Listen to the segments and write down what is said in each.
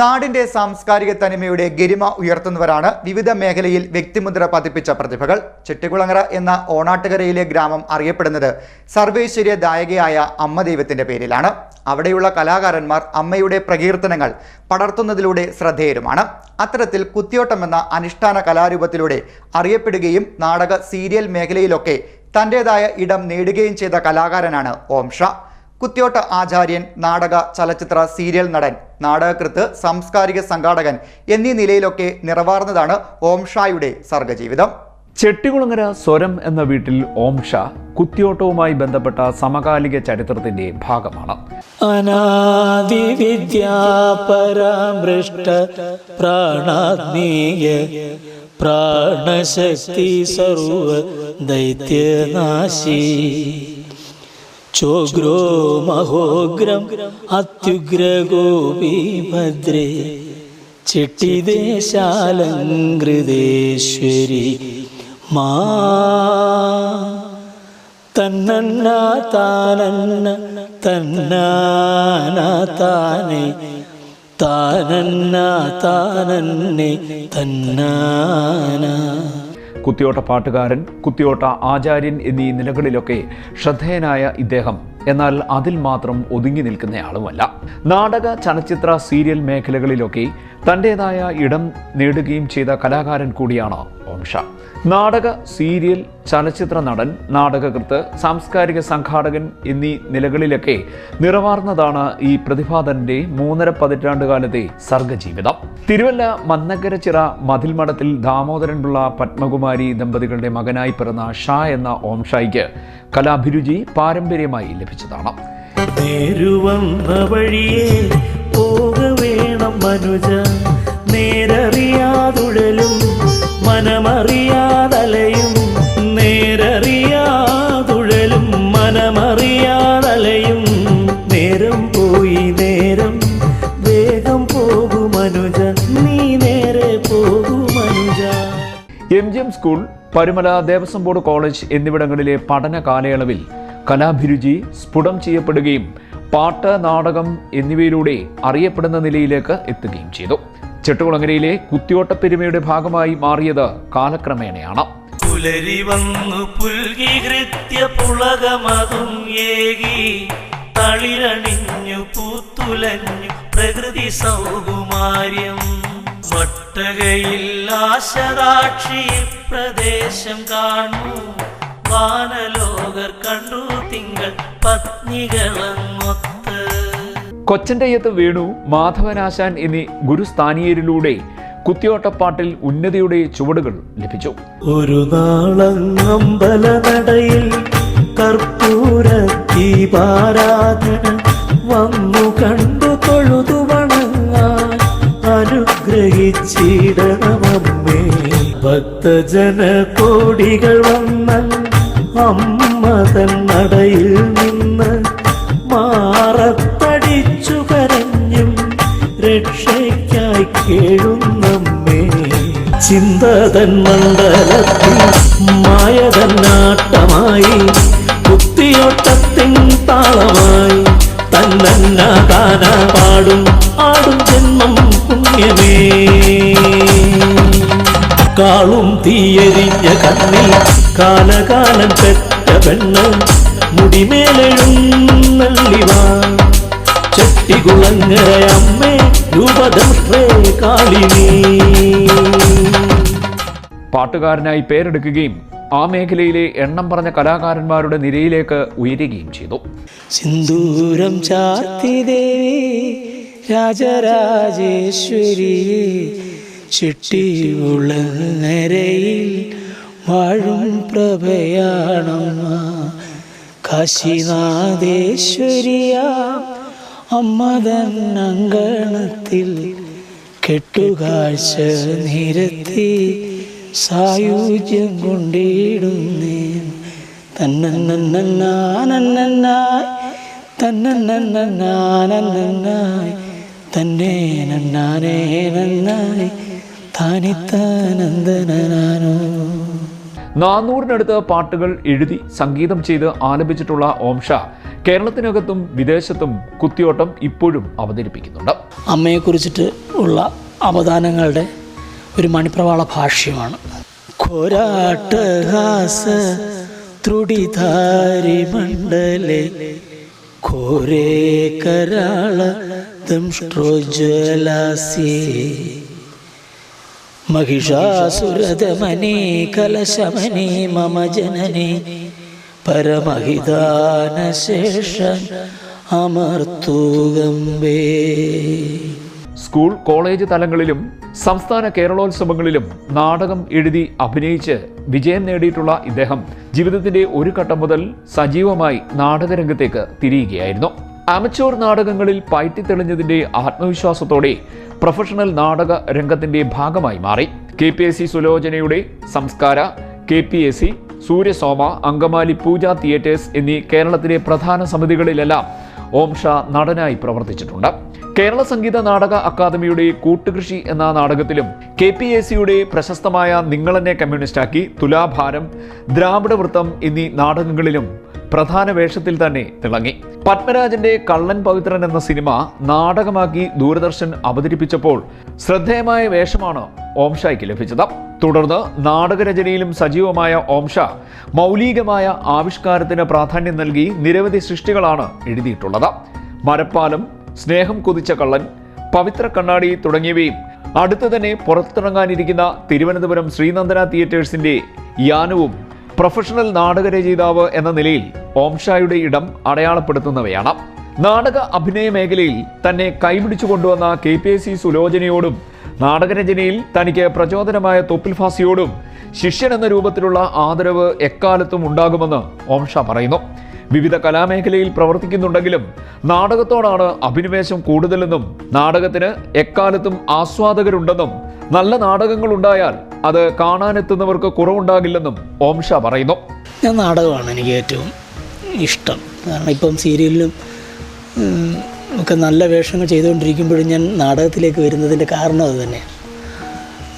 നാടിന്റെ സാംസ്കാരിക തനിമയുടെ ഗരിമ ഉയർത്തുന്നവരാണ് വിവിധ മേഖലയിൽ വ്യക്തിമുദ്ര പതിപ്പിച്ച പ്രതിഭകൾ. ചെട്ടികുളങ്ങര എന്ന ഓണാട്ടുകരയിലെ ഗ്രാമം അറിയപ്പെടുന്നത് സർവേശ്വര്യ ദായകയായ അമ്മ ദൈവത്തിന്റെ പേരിലാണ്. അവിടെയുള്ള കലാകാരന്മാർ അമ്മയുടെ പ്രകീർത്തനങ്ങൾ പടർത്തുന്നതിലൂടെ ശ്രദ്ധേയരുമാണ്. അത്തരത്തിൽ കുത്തിയോട്ടം എന്ന അനുഷ്ഠാന കലാരൂപത്തിലൂടെ അറിയപ്പെടുകയും നാടക സീരിയൽ മേഖലയിലൊക്കെ തന്റെതായ ഇടം നേടുകയും ചെയ്ത കലാകാരനാണ് ഓം ഷാ. കുത്തിയോട്ട ആചാര്യൻ നാടക ചലച്ചിത്ര സീരിയൽ നടൻ നാടകകൃത്ത് സാംസ്കാരിക സംഘാടകൻ എന്നീ നിലയിലൊക്കെ നിറവാർന്നതാണ് ഓംഷായുടെ സർഗജീവിതം. ചെട്ടികുളങ്ങര സ്വരം എന്ന വീട്ടിൽ ഓം ഷാ കുത്തിയോട്ടവുമായി ബന്ധപ്പെട്ട സമകാലിക ചരിത്രത്തിന്റെ ഭാഗമാണ്. അനാദിവിദ്യാപരാമൃഷ്ട പ്രാണശക്തി സർവ ദൈത്യനാശി. ചോഗ്രോ മഹോഗ്രം അത്യുഗ്രഗോപി ഭദ്രേ. ചിട്ടിദേശാലങ്കൃതേശ്വരി മാ. തന്നന്ന താനന്ന തന്നാന താനെ. താനന്ന താനന്നെ കുത്തിയോട്ട പാട്ടുകാരൻ കുത്തിയോട്ട ആചാര്യൻ എന്നീ നിലകളിലൊക്കെ ശ്രദ്ധേയനായ ഇദ്ദേഹം. എന്നാൽ അതിൽ മാത്രം ഒതുങ്ങി നിൽക്കുന്നയാളുമല്ല. നാടക ചലച്ചിത്ര സീരിയൽ മേഖലകളിലൊക്കെ തന്റെതായ ഇടം നേടുകയും ചെയ്ത കലാകാരൻ കൂടിയാണ് ഓം ഷാ. നാടക സീരിയൽ ചലച്ചിത്ര നടൻ നാടകകൃത്ത് സാംസ്കാരിക സംഘാടകൻ എന്നീ നിലകളിലൊക്കെ നിറവാർന്നതാണ് ഈ പ്രതിഭാതന്റെ മൂന്നര പതിറ്റാണ്ടുകാലത്തെ സർഗജീവിതം. തിരുവല്ല മന്നക്കരച്ചിറ മതിൽമഠത്തിൽ ദാമോദരൻപിള്ള പത്മകുമാരി ദമ്പതികളുടെ മകനായി പിറന്ന ഷാ എന്ന ഓംഷായിക്ക് കലാഭിരുചി പാരമ്പര്യമായി ലഭിച്ചതാണ്. വഴിയെ വേണം മനുജ. നേരറിയാതുഴലും മനമറിയാതലയും നേരറിയാതുഴലും മനമറിയാതലയും നേരം പോയി നേരം വേഗം പോകും മനുജ നീ നേരെ പോകും Manuja. M G M school Parumala Devaswom board college എന്നിവിടങ്ങളിലെ പഠന കാലയളവിൽ കലാഭിരുചി സ്ഫുടം ചെയ്യപ്പെടുകയും പാട്ട് നാടകം എന്നിവയിലൂടെ അറിയപ്പെടുന്ന നിലയിലേക്ക് എത്തുകയും ചെയ്തു. ചെട്ടുകുളങ്ങരയിലെ കുത്തിയോട്ടപ്പെരുമയുടെ ഭാഗമായി മാറിയത് കാലക്രമേണയാണ്. പുലരി വന്നു പുൽകി കൃത്യ പുളകമതും ഏകി തളിരണിഞ്ഞു പൂത്തുലഞ്ഞു പ്രകൃതി സൗകുമാര്യം. വട്ടകയിൽ പ്രദേശം കാണൂ വാനലോകർ കണ്ടു തിങ്കൾ പത്നികളങ്ങൊത്ത് കൊച്ചന്റെയ്യത്ത് വേണു മാധവനാശാൻ എന്നീ ഗുരുസ്ഥാനീയരിലൂടെ കുത്തിയോട്ടപ്പാട്ടിൽ ഉന്നതിയുടെ ചുവടുകൾ ലഭിച്ചു. ഒരു നാളങ്ങമ്പല നടയിൽ കർപ്പൂര ദീപാരാധന വന്നു കണ്ടു തൊഴുതു വണങ്ങാൻ അനുഗ്രഹിച്ചിടണമമ്മേ. ഭക്തജന കോടികൾ വന്ന അമ്മ നടയിൽ നിന്ന് കേഴുന്നമ്മേ ചിന്തതൻ മണ്ഡലത്തിൽ മായതൻ നാട്ടമായി കുത്തിയോട്ടത്തിൻ താളമായി തന്നന്ന താന പാടും ആടും ജന്മം പുണ്യമേ. കാളും തീയരിഞ്ഞ കണ്ണിൽ കാലകാലം പെട്ട പെണ്ണ് മുടിമേലെഴുന്നള്ളിവാ ചെട്ടികുളങ്ങര അമ്മേ രൂപദേ കാളിനീ. പാട്ടുകാരനായി പേരെടുക്കുകയും ആ മേഖലയിലെ എണ്ണം പറഞ്ഞ കലാകാരന്മാരുടെ നിരയിലേക്ക് ഉയരുകയും ചെയ്തു. സിന്ദൂരം ചാർത്തി ദേവി രാജരാജേശ്വരി ചിട്ടിയുളങ്ങരയിൽ വാഴും പ്രഭയാണമ്മ കാശിനാഥേശ്വരിയ. അമ്മ തൻ അങ്കണത്തിൽ കെട്ടുകാഴ്ച നിരത്തി സായുജ്യം കൊണ്ടിടുന്നേ തന്നന്നാനന്നായി തന്നന്നാനന്നായി തന്നെ നന്നാനേ നന്നായി താനിത്താനന്ദനാനോ. നാനൂറിനടുത്ത് പാട്ടുകൾ എഴുതി സംഗീതം ചെയ്ത് ആലപിച്ചിട്ടുള്ള ഓംഷ കേരളത്തിനകത്തും വിദേശത്തും കുത്തിയോട്ടം ഇപ്പോഴും അവതരിപ്പിക്കുന്നുണ്ട്. അമ്മയെക്കുറിച്ചിട്ട് ഉള്ള അവദാനങ്ങളുടെ ഒരു മണിപ്രവാള ഭാഷ്യമാണ്. ത്രുടിധാരി മണ്ഡലെ കരാള महिषासुरदमने कलशमने मम जनने परमहिदानशेषन् अमर्तुगम्बे സ്കൂൾ കോളേജ് തലങ്ങളിലും സംസ്ഥാന കേരളോത്സവങ്ങളിലും നാടകം എഴുതി അഭിനയിച്ച് വിജയം നേടിയിട്ടുള്ള ഇദ്ദേഹം ജീവിതത്തിന്റെ ഒരു ഘട്ടം മുതൽ സജീവമായി നാടകരംഗത്തേക്ക് തിരിയുകയായിരുന്നു അമച്ചോർ നാടകങ്ങളിൽ പയറ്റിത്തെളിഞ്ഞതിന്റെ ആത്മവിശ്വാസത്തോടെ പ്രൊഫഷണൽ നാടക രംഗത്തിന്റെ ഭാഗമായി മാറി. K P S C സുലോചനയുടെ Samskara K P S C Suryasoma Angamaly Pooja theatres എന്നീ കേരളത്തിലെ പ്രധാന സമിതികളിലെല്ലാം ഓംഷ നടനായി പ്രവർത്തിച്ചിട്ടുണ്ട്. കേരള സംഗീത നാടക അക്കാദമിയുടെ കൂട്ടുകൃഷി എന്ന നാടകത്തിലും കെ പി എ സിയുടെ പ്രശസ്തമായ നിങ്ങളെന്നെ കമ്മ്യൂണിസ്റ്റാക്കി തുലാഭാരം ദ്രാവിഡ വൃത്തം എന്നീ നാടകങ്ങളിലും പ്രധാന വേഷത്തിൽ തന്നെ തിളങ്ങി. പത്മരാജന്റെ കള്ളൻ പവിത്രൻ എന്ന സിനിമ നാടകമാക്കി ദൂരദർശൻ അവതരിപ്പിച്ചപ്പോൾ ശ്രദ്ധേയമായ വേഷമാണ് ഓംഷയ്ക്ക് ലഭിച്ചത്. തുടർന്ന് നാടകരചനയിലും സജീവമായ ഓംഷ മൗലികമായ ആവിഷ്കാരത്തിന് പ്രാധാന്യം നൽകി നിരവധി സൃഷ്ടികളാണ് എഴുതിയിട്ടുള്ളത്. മരപ്പാലം സ്നേഹം കൊതിച്ച കള്ളൻ പവിത്ര കണ്ണാടി തുടങ്ങിയവയും അടുത്തു തന്നെ പുറത്തിറങ്ങാനിരിക്കുന്ന തിരുവനന്തപുരം ശ്രീനന്ദന തിയേറ്റേഴ്സിന്റെ യാനവും പ്രൊഫഷണൽ നാടകരചയിതാവ് എന്ന നിലയിൽ ഓംഷായുടെ ഇടം അടയാളപ്പെടുത്തുന്നവയാണ്. നാടക അഭിനയ മേഖലയിൽ തന്നെ കൈപിടിച്ചു കൊണ്ടുവന്ന കെ പി എസ് സി സുലോചനയോടും നാടകരചനയിൽ തനിക്ക് പ്രചോദനമായ തൊപ്പിൽ ഫാസിയോടും ശിഷ്യൻ എന്ന രൂപത്തിലുള്ള ആദരവ് എക്കാലത്തും ഉണ്ടാകുമെന്ന് ഓംഷ പറയുന്നു. വിവിധ കലാമേഖലയിൽ പ്രവർത്തിക്കുന്നുണ്ടെങ്കിലും നാടകത്തോടാണ് അഭിനിവേശം കൂടുതലെന്നും നാടകത്തിന് എക്കാലത്തും ആസ്വാദകരുണ്ടെന്നും നല്ല നാടകങ്ങൾ ഉണ്ടായാൽ അത് കാണാനെത്തുന്നവർക്ക് കുറവുണ്ടാകില്ലെന്നും ഓംഷ പറയുന്നു. ഞാൻ നാടകമാണ് എനിക്ക് ഏറ്റവും ഇഷ്ടം. കാരണം ഇപ്പം സീരിയലിലും ഒക്കെ നല്ല വേഷങ്ങൾ ചെയ്തുകൊണ്ടിരിക്കുമ്പോഴും ഞാൻ നാടകത്തിലേക്ക് വരുന്നതിന്റെ കാരണം അത് തന്നെയാണ്.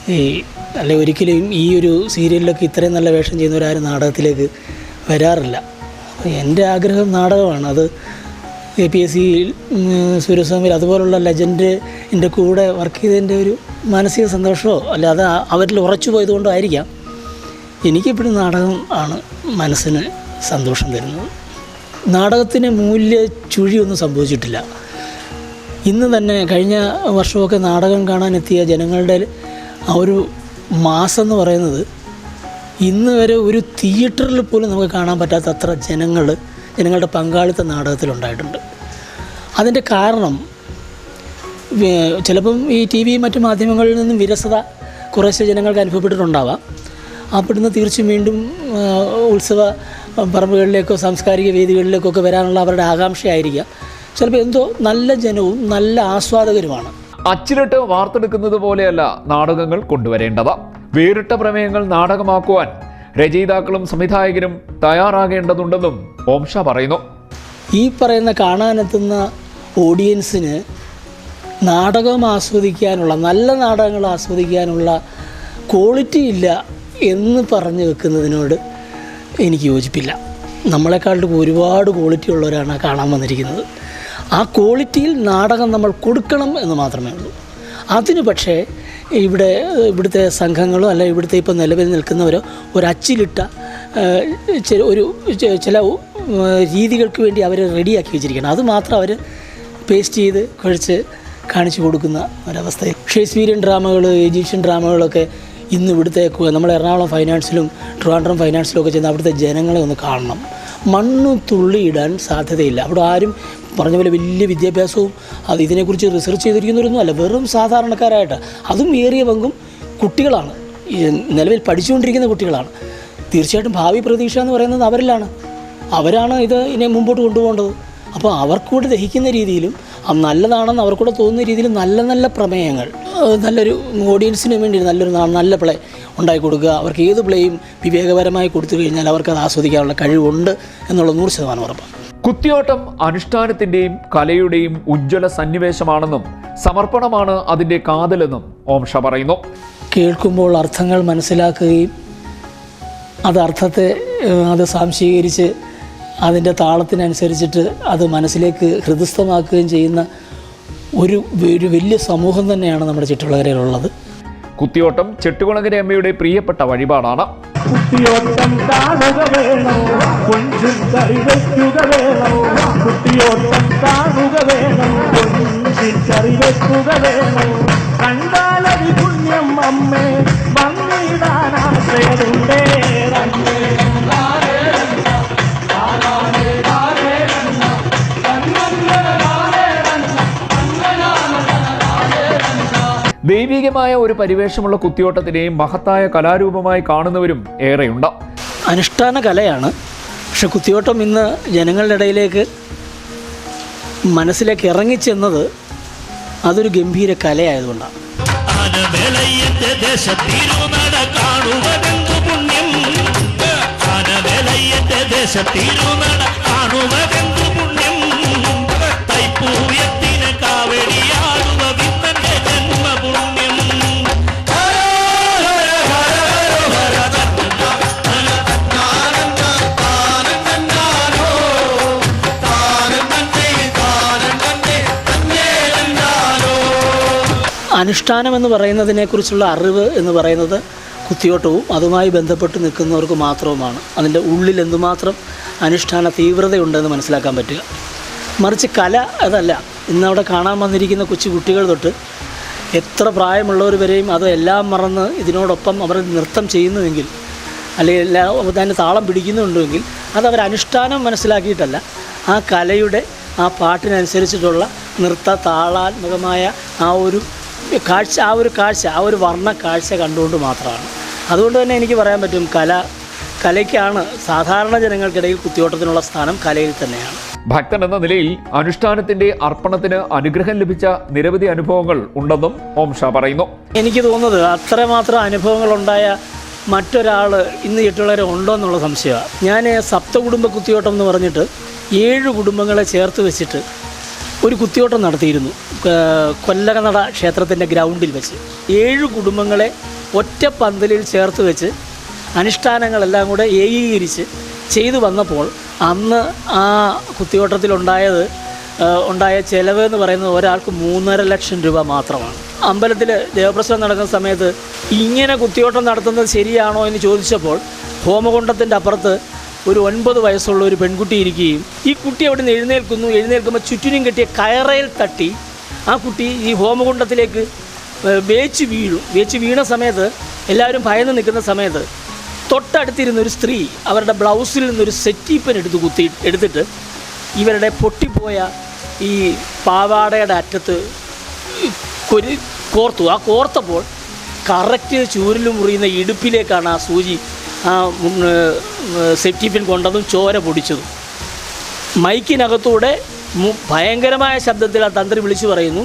ഈ അല്ലെ ഒരിക്കലും ഈ ഒരു സീരിയലിലൊക്കെ ഇത്രയും നല്ല വേഷം ചെയ്യുന്നവരാരും നാടകത്തിലേക്ക് വരാറില്ല. എന്റെ ആഗ്രഹം നാടകമാണ്. അത് എ പി എസ് സി സൂര്യസ്വാമിയിൽ അതുപോലുള്ള ലെജൻഡ് എന്റെ കൂടെ വർക്ക് ചെയ്തതിന്റെ ഒരു മാനസിക സന്തോഷമോ അല്ല അത് അവരിൽ ഉറച്ചു പോയതുകൊണ്ടോ ആയിരിക്കാം എനിക്കെപ്പോഴും നാടകം ആണ് മനസ്സിന് സന്തോഷം തരുന്നത്. നാടകത്തിന് മൂല്യ ചുഴിയൊന്നും സംഭവിച്ചിട്ടില്ല. ഇന്ന് തന്നെ കഴിഞ്ഞ വർഷമൊക്കെ നാടകം കാണാനെത്തിയ ജനങ്ങളുടെ ആ ഒരു മാസം എന്ന് പറയുന്നത് ഇന്ന് വരെ ഒരു തിയേറ്ററിൽ പോലും നമുക്ക് കാണാൻ പറ്റാത്ത അത്ര ജനങ്ങൾ ജനങ്ങളുടെ പങ്കാളിത്ത നാടകത്തിലുണ്ടായിട്ടുണ്ട് അതിന്റെ കാരണം ചിലപ്പം ഈ ടി വി മറ്റു മാധ്യമങ്ങളിൽ നിന്നും വിരസത കുറേശ്ശെ ജനങ്ങൾക്ക് അനുഭവപ്പെട്ടിട്ടുണ്ടാവാം. അവിടുന്ന് തീർച്ചയായും വീണ്ടും ഉത്സവ പറമ്പുകളിലേക്കോ സാംസ്കാരിക വേദികളിലേക്കോ ഒക്കെ വരാനുള്ള അവരുടെ ആകാംക്ഷയായിരിക്കാം. ചിലപ്പോൾ എന്തോ നല്ല ജനവും നല്ല ആസ്വാദകരുമാണ്. അച്ചിലിട്ട് വാർത്തെടുക്കുന്നത് പോലെയല്ല നാടകങ്ങൾ കൊണ്ടുവരേണ്ടത്. വേറിട്ട പ്രമേയങ്ങൾ നാടകമാക്കുവാൻ രചയിതാക്കളും സംവിധായകരും തയ്യാറാകേണ്ടതുണ്ടെന്നും ഓംഷ പറയുന്നു. ഈ പറയുന്ന കാണാനെത്തുന്ന ഓഡിയൻസിന് നാടകം ആസ്വദിക്കാനുള്ള നല്ല നാടകങ്ങൾ ആസ്വദിക്കാനുള്ള ക്വാളിറ്റി ഇല്ല എന്ന് പറഞ്ഞു വെക്കുന്നതിനോട് എനിക്ക് യോജിപ്പില്ല. നമ്മളെക്കാളും ഒരുപാട് ക്വാളിറ്റി ഉള്ളവരാണ് കാണാൻ വന്നിരിക്കുന്നത്. ആ ക്വാളിറ്റിയിൽ നാടകം നമ്മൾ കൊടുക്കണം എന്ന് മാത്രമേ ഉള്ളൂ. അതിന് പക്ഷേ ഇവിടെ ഇവിടുത്തെ സംഘങ്ങളോ അല്ല ഇവിടുത്തെ ഇപ്പോൾ നിലവിൽ നിൽക്കുന്നവരോ ഒരു അച്ചിലിട്ട ഒരു ചില രീതികൾക്ക് വേണ്ടി അവർ റെഡിയാക്കി വെച്ചിരിക്കണം. അത് മാത്രം അവർ പേസ്റ്റ് ചെയ്ത് കുഴച്ച് കാണിച്ചു കൊടുക്കുന്ന ഒരവസ്ഥയിൽ. ഷേക്സ്പീരിയൻ ഡ്രാമകൾ ഈജിപ്ഷ്യൻ ഡ്രാമകളൊക്കെ ഇന്ന് ഇവിടുത്തെ നമ്മൾ എറണാകുളം ഫൈനാൻസിലും ട്രിവാൻഡ്രം ഫൈനാൻസിലും ഒക്കെ ചെന്ന് അവിടുത്തെ ജനങ്ങളെ ഒന്ന് കാണണം. മണ്ണ് തുള്ളിയിടാൻ സാധ്യതയില്ല. അവിടെ ആരും പറഞ്ഞ പോലെ വലിയ വിദ്യാഭ്യാസവും അത് ഇതിനെക്കുറിച്ച് റിസർച്ച് ചെയ്തിരിക്കുന്നവരൊന്നും അല്ല. വെറും സാധാരണക്കാരായിട്ട്. അതും ഏറിയ പങ്കും കുട്ടികളാണ്. നിലവിൽ പഠിച്ചുകൊണ്ടിരിക്കുന്ന കുട്ടികളാണ്. തീർച്ചയായിട്ടും ഭാവി പ്രതീക്ഷ എന്ന് പറയുന്നത് അവരിലാണ്. അവരാണ് ഇത് ഇനി മുമ്പോട്ട് കൊണ്ടുപോകേണ്ടത്. അപ്പോൾ അവർക്കൂടെ ദഹിക്കുന്ന രീതിയിലും നല്ലതാണെന്ന് അവർക്കൂടെ തോന്നുന്ന രീതിയിൽ നല്ല നല്ല പ്രമേയങ്ങൾ നല്ലൊരു ഓഡിയൻസിന് വേണ്ടി നല്ലൊരു നല്ല പ്ലേ ഉണ്ടാക്കി കൊടുക്കുക. അവർക്ക് ഏത് പ്ലേയും വിവേകപരമായി കൊടുത്തു കഴിഞ്ഞാൽ അവർക്കത് ആസ്വദിക്കാനുള്ള കഴിവുണ്ട് എന്നുള്ള നൂറ് ശതമാനം ഉറപ്പാണ്. കുത്തിയോട്ടം അനുഷ്ഠാനത്തിന്റെയും കലയുടെയും ഉജ്ജ്വല സന്നിവേശമാണെന്നും സമർപ്പണമാണ് അതിന്റെ കാതലെന്നും ഓംഷ പറയുന്നു. കേൾക്കുമ്പോൾ അർത്ഥങ്ങൾ മനസ്സിലാക്കുകയും അത് അർത്ഥത്തെ അത് സാംശീകരിച്ച് അതിന്റെ താളത്തിനനുസരിച്ചിട്ട് അത് മനസ്സിലേക്ക് ഹൃദയസ്ഥമാക്കുകയും ചെയ്യുന്ന ഒരു ഒരു വലിയ സമൂഹം തന്നെയാണ് നമ്മുടെ ചുറ്റുവളകരയിലുള്ളത് കുത്തിയോട്ടം ചെട്ടുകുളങ്ങര അമ്മയുടെ പ്രിയപ്പെട്ട വഴിപാടാണ്. കുട്ടിയോട്ടം കാണുക വേണോ? കൊഞ്ചും കറി വയ്ക്കുക വേണോ? കുട്ടിയോട്ടം കാണുക വേണോ? കൊഞ്ചിൽ കറി വയ്ക്കുക വേണോ? ദൈവികമായ ഒരു പരിവേഷമുള്ള കുത്തിയോട്ടത്തിനെയും മഹത്തായ കലാരൂപമായി കാണുന്നവരും ഏറെയുണ്ട്. അനുഷ്ഠാന കലയാണ്. പക്ഷെ കുത്തിയോട്ടം ഇന്ന് ജനങ്ങളുടെ ഇടയിലേക്ക് മനസ്സിലേക്ക് ഇറങ്ങിച്ചെന്നത് അതൊരു ഗംഭീര കലയായതുകൊണ്ടാണ്. കാണുവതെന്തു പുണ്യം? ആനവേലയ്യന്റെ അനുഷ്ഠാനം എന്ന് പറയുന്നതിനെക്കുറിച്ചുള്ള അറിവ് എന്ന് പറയുന്നത് കുത്തിയോട്ടവും അതുമായി ബന്ധപ്പെട്ട് നിൽക്കുന്നവർക്ക് മാത്രവുമാണ്. അതിന്റെ ഉള്ളിൽ എന്തുമാത്രം അനുഷ്ഠാന തീവ്രതയുണ്ടെന്ന് മനസ്സിലാക്കാൻ പറ്റുക. മറിച്ച് കല അതല്ല ഇന്നവിടെ കാണാൻ വന്നിരിക്കുന്ന കൊച്ചു കുട്ടികൾ തൊട്ട് എത്ര പ്രായമുള്ളവർ വരെയും അതെല്ലാം മറന്ന് ഇതിനോടൊപ്പം അവർ നൃത്തം ചെയ്യുന്നുവെങ്കിൽ അല്ലെങ്കിൽ എല്ലാ തന്നെ താളം പിടിക്കുന്നുണ്ടെങ്കിൽ അതവർ അനുഷ്ഠാനം മനസ്സിലാക്കിയിട്ടല്ല ആ കലയുടെ ആ പാട്ടിനനുസരിച്ചിട്ടുള്ള നൃത്ത താളാത്മകമായ ആ ഒരു കാഴ്ച ആ ഒരു കാഴ്ച ആ ഒരു വർണ കാഴ്ച കണ്ടുകൊണ്ട് മാത്രമാണ്. അതുകൊണ്ട് തന്നെ എനിക്ക് പറയാൻ പറ്റും കല കലയ്ക്കാണ് സാധാരണ ജനങ്ങൾക്കിടയിൽ കുത്തിയോട്ടത്തിനുള്ള സ്ഥാനം കലയിൽ തന്നെയാണ്. ഭക്തൻ എന്ന നിലയിൽ അനുഷ്ഠാനത്തിന്റെ അർപ്പണത്തിന് അനുഗ്രഹം ലഭിച്ച നിരവധി അനുഭവങ്ങൾ ഉണ്ടെന്നും ഓം ഷാ പറയുന്നു. എനിക്ക് തോന്നുന്നത് അത്രമാത്രം അനുഭവങ്ങൾ ഉണ്ടായ മറ്റൊരാൾ ഇന്ന് ചുറ്റുള്ളവരെ ഉണ്ടോ എന്നുള്ള സംശയമാണ്. ഞാൻ സപ്തകുടുംബ കുത്തിയോട്ടം എന്ന് പറഞ്ഞിട്ട് ഏഴ് കുടുംബങ്ങളെ ചേർത്ത് വെച്ചിട്ട് ഒരു കുത്തിയോട്ടം നടത്തിയിരുന്നു കൊല്ലകനട ക്ഷേത്രത്തിന്റെ ഗ്രൗണ്ടിൽ വെച്ച്. ഏഴ് കുടുംബങ്ങളെ ഒറ്റ പന്തലിൽ ചേർത്ത് വെച്ച് അനുഷ്ഠാനങ്ങളെല്ലാം കൂടെ ഏകീകരിച്ച് ചെയ്തു വന്നപ്പോൾ അന്ന് ആ കുത്തിയോട്ടത്തിലുണ്ടായത് ഉണ്ടായ ചിലവ് എന്ന് പറയുന്നത് ഒരാൾക്ക് മൂന്നര ലക്ഷം രൂപ മാത്രമാണ്. അമ്പലത്തിൽ ദേവപ്രശ്നം നടക്കുന്ന സമയത്ത് ഇങ്ങനെ കുത്തിയോട്ടം നടത്തുന്നത് ശരിയാണോ എന്ന് ചോദിച്ചപ്പോൾ ഹോമകുണ്ടത്തിന്റെ അപ്പുറത്ത് ഒരു ഒൻപത് വയസ്സുള്ള ഒരു പെൺകുട്ടി ഇരിക്കുകയും ഈ കുട്ടി അവിടെ നിന്ന് എഴുന്നേൽക്കുന്നു. എഴുന്നേൽക്കുമ്പോൾ ചുറ്റിനും കെട്ടിയ കയറയിൽ തട്ടി ആ കുട്ടി ഈ ഹോമകുണ്ടത്തിലേക്ക് വേച്ച് വീഴും. വേച്ച് വീണ സമയത്ത് എല്ലാവരും ഭയന്ന് നിൽക്കുന്ന സമയത്ത് തൊട്ടടുത്തിരുന്ന ഒരു സ്ത്രീ അവരുടെ ബ്ലൗസിൽ നിന്നൊരു സെറ്റീപ്പൻ എടുത്ത് കുത്തി എടുത്തിട്ട് ഇവരുടെ പൊട്ടിപ്പോയ ഈ പാവാടയുടെ അറ്റത്ത് കൊരി കോർത്തു. ആ കോർത്തപ്പോൾ കറക്റ്റ് ചൂരിൽ മുറിയുന്ന ഇടുപ്പിലേക്കാണ് ആ സൂചി ആ സെപ്റ്റിപ്പിൻ കൊണ്ടതും ചോര പൊടിച്ചതും. മൈക്കിനകത്തൂടെ ഭയങ്കരമായ ശബ്ദത്തിൽ ആ തന്ത്രി വിളിച്ചു പറയുന്നു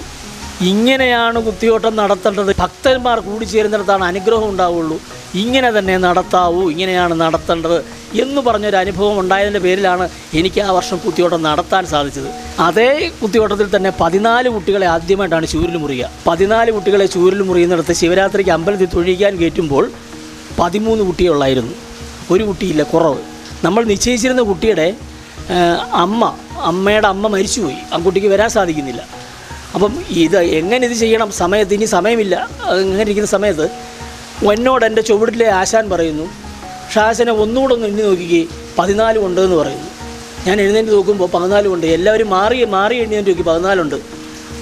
ഇങ്ങനെയാണ് കുത്തിയോട്ടം നടത്തേണ്ടത്. ഭക്തന്മാർ കൂടിച്ചേരുന്നിടത്താണ് അനുഗ്രഹം ഉണ്ടാവുള്ളൂ. ഇങ്ങനെ തന്നെ നടത്താവൂ ഇങ്ങനെയാണ് നടത്തേണ്ടത്. എന്ന് പറഞ്ഞൊരു അനുഭവം ഉണ്ടായതിന്റെ പേരിലാണ് എനിക്ക് ആ വർഷം കുത്തിയോട്ടം നടത്താൻ സാധിച്ചത്. അതേ കുത്തിയോട്ടത്തിൽ തന്നെ പതിനാല് കുട്ടികളെ ആദ്യമായിട്ടാണ് ചൂരിൽ മുറിയുക. പതിനാല് കുട്ടികളെ ചൂരിൽ മുറിയുന്നിടത്ത് ശിവരാത്രിക്ക് അമ്പലത്തിൽ തൊഴിക്കാൻ കയറ്റുമ്പോൾ പതിമൂന്ന് കുട്ടിയുള്ളായിരുന്നു ഒരു കുട്ടിയില്ല കുറവ്. നമ്മൾ നിശ്ചയിച്ചിരുന്ന കുട്ടിയുടെ അമ്മ അമ്മയുടെ അമ്മ മരിച്ചുപോയി. ആ കുട്ടിക്ക് വരാൻ സാധിക്കുന്നില്ല. അപ്പം ഇത് എങ്ങനെ ഇത് ചെയ്യണം? സമയത്ത് ഇനി സമയമില്ല. അങ്ങനെ ഇരിക്കുന്ന സമയത്ത് എന്നോട് എന്റെ ചുവടിലെ ആശാൻ പറയുന്നു ഷാസിനെ ഒന്നുകൂടെ ഒന്ന് എണ്ണി നോക്കിക്കേ പതിനാല് ഉണ്ട് എന്ന് പറയുന്നു. ഞാൻ എഴുന്നേറ്റ് നോക്കുമ്പോൾ പതിനാല് ഉണ്ട്. എല്ലാവരും മാറി മാറി എഴുന്നേറ്റ് നോക്കി പതിനാലുണ്ട്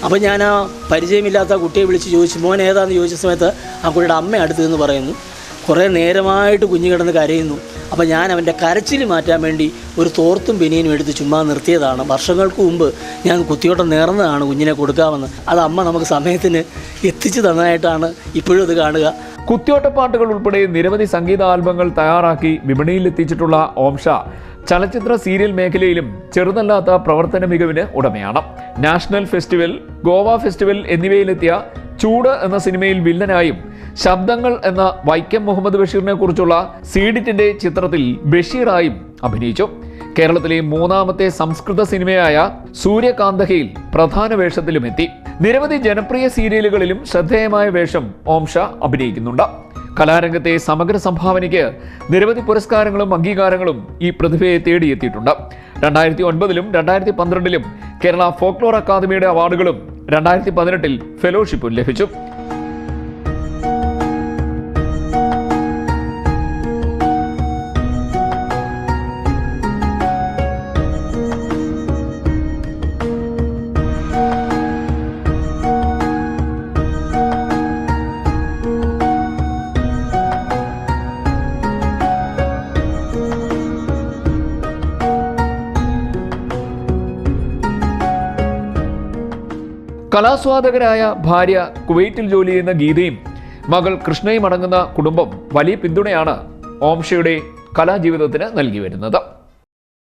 അപ്പോൾ ഞാൻ ആ പരിചയമില്ലാത്ത കുട്ടിയെ വിളിച്ച് ചോദിച്ചു മോൻ ഏതാണെന്ന് ചോദിച്ച സമയത്ത് ആ കുട്ടിയുടെ അമ്മ അടുത്ത് എന്ന് പറയുന്നു കുറേ നേരമായിട്ട് കുഞ്ഞു കിടന്ന് കരയുന്നു. അപ്പോൾ ഞാൻ അവന്റെ കരച്ചിൽ മാറ്റാൻ വേണ്ടി ഒരു തോർത്തും ബനിയനും എടുത്ത് ചുമ്മാ നിർത്തിയതാണ്. വർഷങ്ങൾക്ക് മുമ്പ് ഞാൻ കുത്തിയോട്ടം നേർന്നതാണ് കുഞ്ഞിനെ കൊടുക്കാമെന്ന്. അത് അമ്മ നമുക്ക് സമയത്തിന് എത്തിച്ചു തന്നതായിട്ടാണ് ഇപ്പോഴും അത് കാണുക. കുത്തിയോട്ടപ്പാട്ടുകൾ ഉൾപ്പെടെ നിരവധി സംഗീത ആൽബങ്ങൾ തയ്യാറാക്കി വിപണിയിൽ എത്തിച്ചിട്ടുള്ള ഓംഷ. ചലച്ചിത്ര സീരിയൽ മേഖലയിലും ചെറുതല്ലാത്ത പ്രവർത്തന മികവിന് ഉടമയാണ്. നാഷണൽ ഫെസ്റ്റിവൽ ഗോവ ഫെസ്റ്റിവൽ എന്നിവയിലെത്തിയ ചൂട് എന്ന സിനിമയിൽ വില്ലനായും ശബ്ദങ്ങൾ എന്ന വൈക്കം മുഹമ്മദ് ബഷീറിനെ കുറിച്ചുള്ള സീഡിറ്റിന്റെ ചിത്രത്തിൽ ബഷീറായും അഭിനയിച്ചു. കേരളത്തിലെ മൂന്നാമത്തെ സംസ്കൃത സിനിമയായ സൂര്യകാന്തഹയിൽ പ്രധാന വേഷത്തിലുമെത്തി. നിരവധി ജനപ്രിയ സീരിയലുകളിലും ശ്രദ്ധേയമായ വേഷം ഓംഷ അഭിനയിക്കുന്നുണ്ട്. കലാരംഗത്തെ സമഗ്ര സംഭാവനയ്ക്ക് നിരവധി പുരസ്കാരങ്ങളും അംഗീകാരങ്ങളും ഈ പ്രതിഭയെ തേടിയെത്തിയിട്ടുണ്ട്. രണ്ടായിരത്തി ഒൻപതിലും രണ്ടായിരത്തി പന്ത്രണ്ടിലും കേരള ഫോക്ലോർ അക്കാദമിയുടെ അവാർഡുകളും രണ്ടായിരത്തി പതിനെട്ടിൽ ഫെലോഷിപ്പും ലഭിച്ചു. കലാസ്വാദകരായ ഭാര്യ കുവൈറ്റിൽ ജോലി ചെയ്യുന്ന ഗീതയും മകൾ കൃഷ്ണയും അടങ്ങുന്ന കുടുംബം വലിയ പിന്തുണയാണ് ഓംഷയുടെ കലാജീവിതത്തിന് നൽകി വരുന്നത്.